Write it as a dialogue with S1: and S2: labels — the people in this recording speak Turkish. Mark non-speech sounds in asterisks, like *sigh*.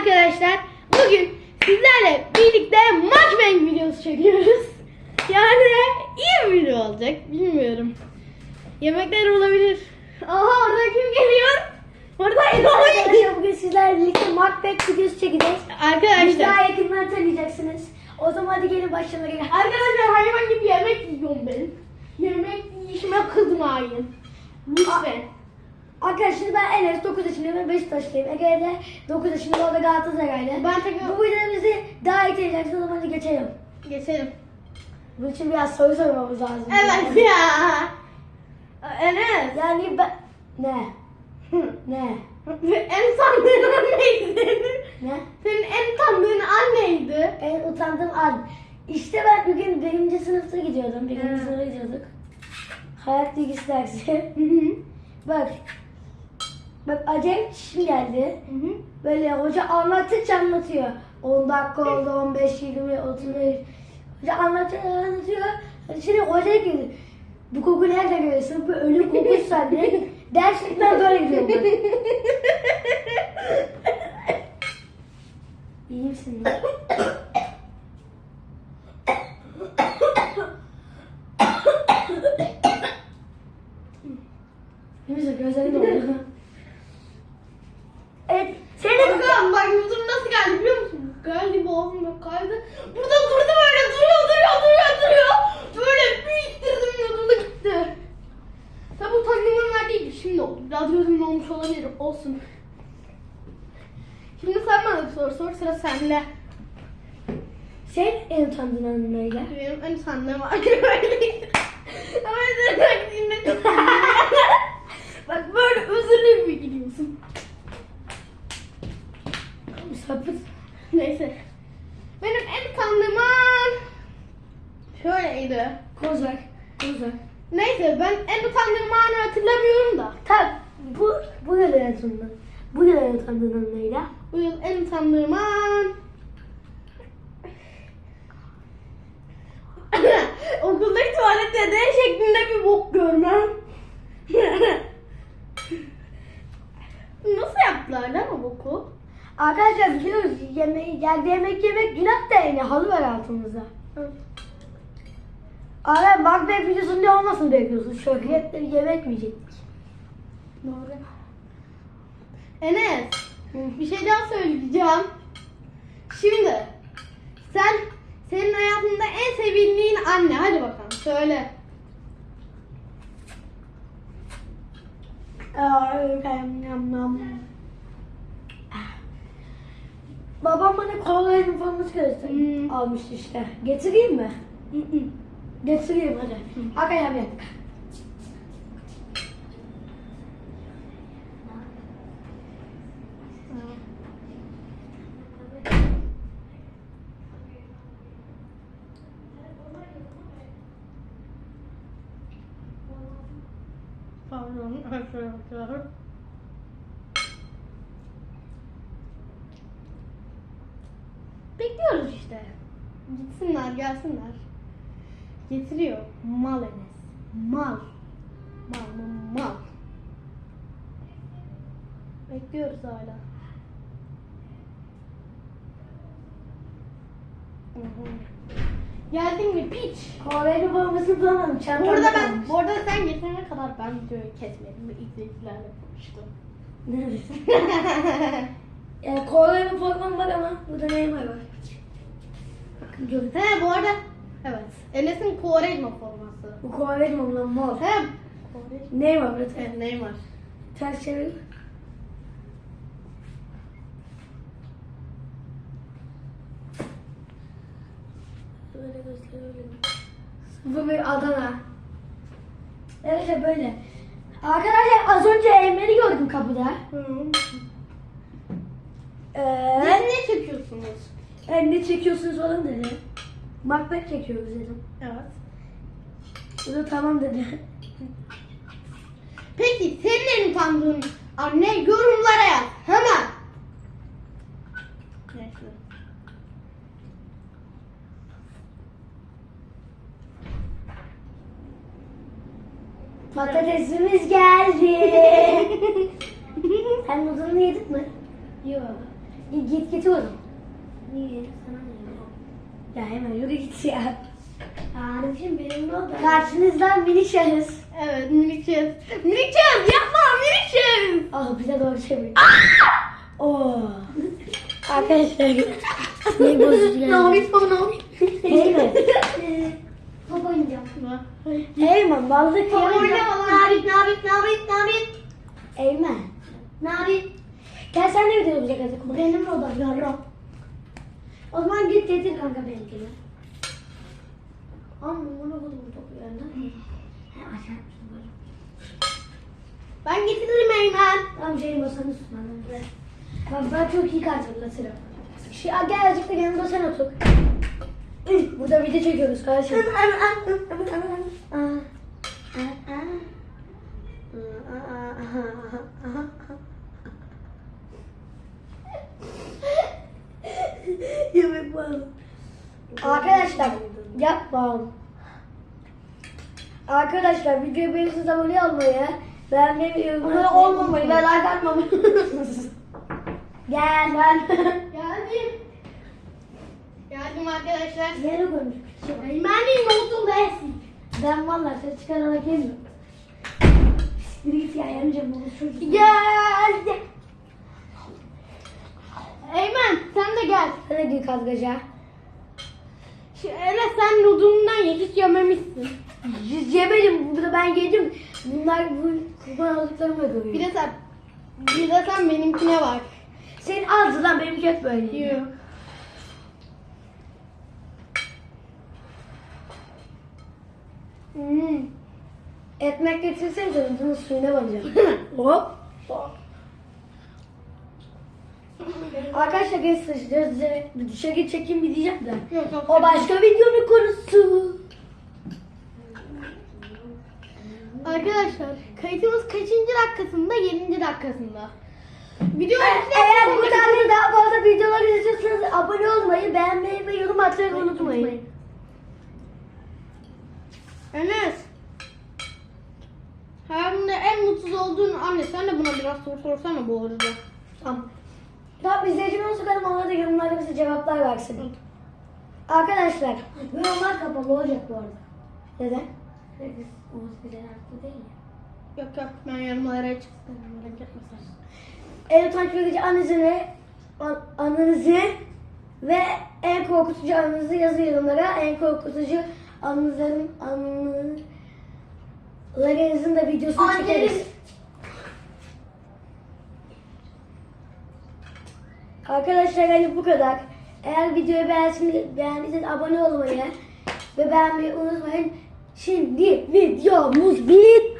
S1: arkadaşlar. Bugün sizlerle birlikte mukbang videosu çekiyoruz. *laughs* Yani iyi bir video olacak. Bilmiyorum. Yemekler olabilir. Aha orada kim geliyor? Orada
S2: Arkadaşlar bugün sizlerle birlikte Macbeth videosu çekeceğiz.
S1: Arkadaşlar.
S2: daha yakından tanıyacaksınız. O zaman hadi gelin başlayalım.
S1: Arkadaşlar hayvan gibi yemek yiyorum ben. Yemek yiyişime kızmayın. Lütfen.
S2: Arkadaşlar ben Enes 9 yaşındayım ve Beşiktaşlıyım. Ege de 9 yaşında o da Galatasaraylı.
S1: Ben tekrar
S2: Bu videomuzu daha iyi tanıyacaksınız. O zaman hadi geçelim.
S1: geçelim.
S2: Bunun için biraz soru sormamız lazım.
S1: Evet ya. Enes.
S2: Yani ben... Ne? Ne?
S1: en sandığın anneydi.
S2: Ne?
S1: Senin en tanıdığın anneydi.
S2: En utandığım an. İşte ben bugün birinci sınıfta gidiyordum. Birinci
S1: Evet.
S2: sınıfa gidiyorduk. Hayat bilgisi dersi.
S1: Hı hı.
S2: Bak. Bak acayip çişim geldi.
S1: Hı hı.
S2: Böyle hoca anlattıkça anlatıyor. 10 dakika oldu, 15, 20, 35. Hoca anlatıyor, anlatıyor. Şimdi hoca gibi. Bu koku nereden geliyor? Sırf bu ölüm kokusu *laughs* sende. Ders bitmez böyle gidiyorum ben. İyi misin? İyi misin? Gözlerin. Evet, senin
S1: Bakalım bak yüzüm nasıl geldi biliyor musun? Geldi boğazımda kaydı. Burada durdu böyle duruyor duruyor duruyor duruyor. Böyle bir ittirdim yolunda gitti. Tabi tanımlar değil şimdi oldu. Biraz gözümün olmuş olabilir olsun. Şimdi sen bana bir soru sor sıra sende.
S2: Sen en utandığın anın neyle?
S1: Benim en sandığım var öyleydi. Ama sen taktiğinde çok Bak böyle özürlü bir gidiyorsun.
S2: Sapıt.
S1: Neyse. Şöyleydi.
S2: Kozak. Kozak.
S1: Neyse ben en utandığım anı hatırlamıyorum da.
S2: Tamam. Bu, bu yıl en sonunda. Bu yıl en utandığın anın neyle?
S1: Bu yıl en utandığım an... *laughs* Okuldaki tuvalette D şeklinde bir bok görmem. *laughs* Nasıl yaptılar lan o boku?
S2: Arkadaşlar biliyoruz yemeği, yerde yemek yemek günah da yani halı var altımızda. Abi Macbeth videosu ne olmasını bekliyorsun? Şöhretleri yemek mi yiyecektik?
S1: Doğru. Enes, bir şey daha söyleyeceğim. Şimdi, sen, senin hayatında en sevildiğin anne. Hadi bakalım, söyle.
S2: Babam bana kolayın forması gösterdi.
S1: Hmm.
S2: Almıştı işte. Getireyim mi?
S1: Hı hı.
S2: Getireyim hadi. Arkadaşlar bir.
S1: Pardon, arkadaşlar. Bekliyoruz işte. Gitsinler, gelsinler. Getiriyor. Mal Enes. Mal. Mal, mal, mal. Bekliyoruz hala. Geldin mi piç?
S2: Kolayın formasını bulamadım. Çantamda
S1: Burada ben, bu arada sen getirene kadar ben videoyu kesmedim ve izleyicilerle konuştum. *laughs*
S2: Neredesin? Yani kolayın forması var ama burada Neymar var. Bakın görün.
S1: He bu arada evet. Enes'in Quaresma forması.
S2: Bu kolayın mı lan mor?
S1: He. Quaresma.
S2: Neymar burada.
S1: Evet Neymar.
S2: Ters çevir. Böyle gösterebilirim. Bu bir Adana. Evet böyle. Arkadaşlar az önce Emre'yi gördüm kapıda.
S1: Hı.
S2: Ee,
S1: Siz ne çekiyorsunuz?
S2: ben ne çekiyorsunuz falan dedi. Macbeth çekiyoruz dedim.
S1: Evet.
S2: O da tamam dedi.
S1: Peki senin en utandığın anne yorumlara yaz. Hemen. Neyse.
S2: Patatesimiz geldi. *laughs* Sen noodle'ını yedik mi? Yok. Git git git oğlum. Niye? Sana ne? Ya hemen yürü git ya. Abicim benim ne oldu? Karşınızda mini şahıs.
S1: Evet minik şez. Minik şez yapma minik şez.
S2: Ah bize doğru çevir. Oo. Arkadaşlar ne *laughs* bozucu
S1: Ne
S2: geldi.
S1: yapayım yapayım?
S2: Eymen.
S3: Top *laughs* oynayacağım.
S2: Eymen
S1: Baba
S2: kıyamam.
S1: oynama lan.
S3: Nabit, nabit, nabit, nabit.
S2: Eymen.
S3: Nabit.
S2: Gel sen de video olacak hadi.
S3: Benim odam yarram. O zaman git getir kanka benimkini. Ama bunu buldum aşağı böyle.
S1: Ben getiririm Eymen.
S2: Tamam şeyin masanın üstünden. Bak ben çok iyi kart hatırlatırım. Şey, gel azıcık da yanımda sen otur. Burada video çekiyoruz kardeşim.
S3: Yemek var.
S2: Arkadaşlar yapma. Arkadaşlar videoyu beğenirseniz abone olmayı, beğenmeyi ve
S3: Abone
S2: atmayı
S3: olmamayı ve like atmamayı.
S2: Gel ben.
S1: Geldim. Geldim arkadaşlar.
S2: Yere koymuş.
S1: Eymen'in notu versin.
S2: Ben vallahi ses çıkararak yemiyorum. Bir git ya yemeyeceğim bunu çocuk.
S1: Geldi. Eymen sen de gel.
S2: Hadi gül kazgaca.
S1: Şöyle sen nudumdan ye hiç yememişsin.
S2: Yüz yemedim. Burada ben yedim. Bunlar bu kurban aldıklarımla görüyor.
S1: Bir de sen bir de sen benimkine bak.
S2: Senin ağzı lan benimki hep böyle.
S1: Yok. Hmm.
S2: Ekmek getirsene canım. Bunun suyuna *laughs* banacağım. Hop. Arkadaşlar geç sıçrıyoruz. Dışarı çekeyim bir diyeceğim de. O başka videonun konusu.
S1: Arkadaşlar kayıtımız kaçıncı dakikasında? 7. dakikasında. Video
S2: Eğer bu tarz daha fazla videolar izliyorsanız abone olmayı, beğenmeyi ve yorum atmayı unutmayın.
S1: Enes. Hayatında en mutsuz olduğun anne sen de buna biraz soru sorsana bu arada.
S2: Tamam. Tamam izleyicime sokalım onlar da yorumlarda bize cevaplar versin. Arkadaşlar yorumlar kapalı olacak bu arada. Neden? Olması güzel haklı değil ya.
S1: Yok yok ben yorumlara çıktım. Merak etme sen.
S2: En utanç verici anınızı, an, anınızı ve en korkutucu anınızı yazın yorumlara. En korkutucu anınızın anılarınızın da videosunu çekeriz. Arkadaşlar yani bu kadar. Eğer videoyu beğendiyseniz abone olmayı ve beğenmeyi unutmayın. Şimdi videomuz bitti.